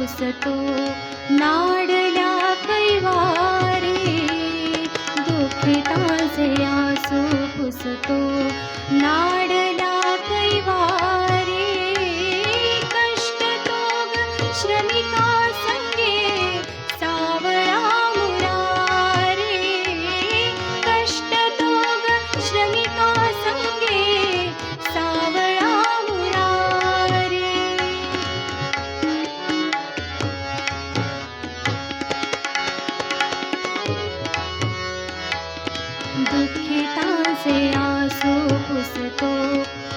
पुसतो नाडला कैवारे दुःखिताचे आसू पुसतो नाड दुःखिताचे आसू पुसतो। नाडल्या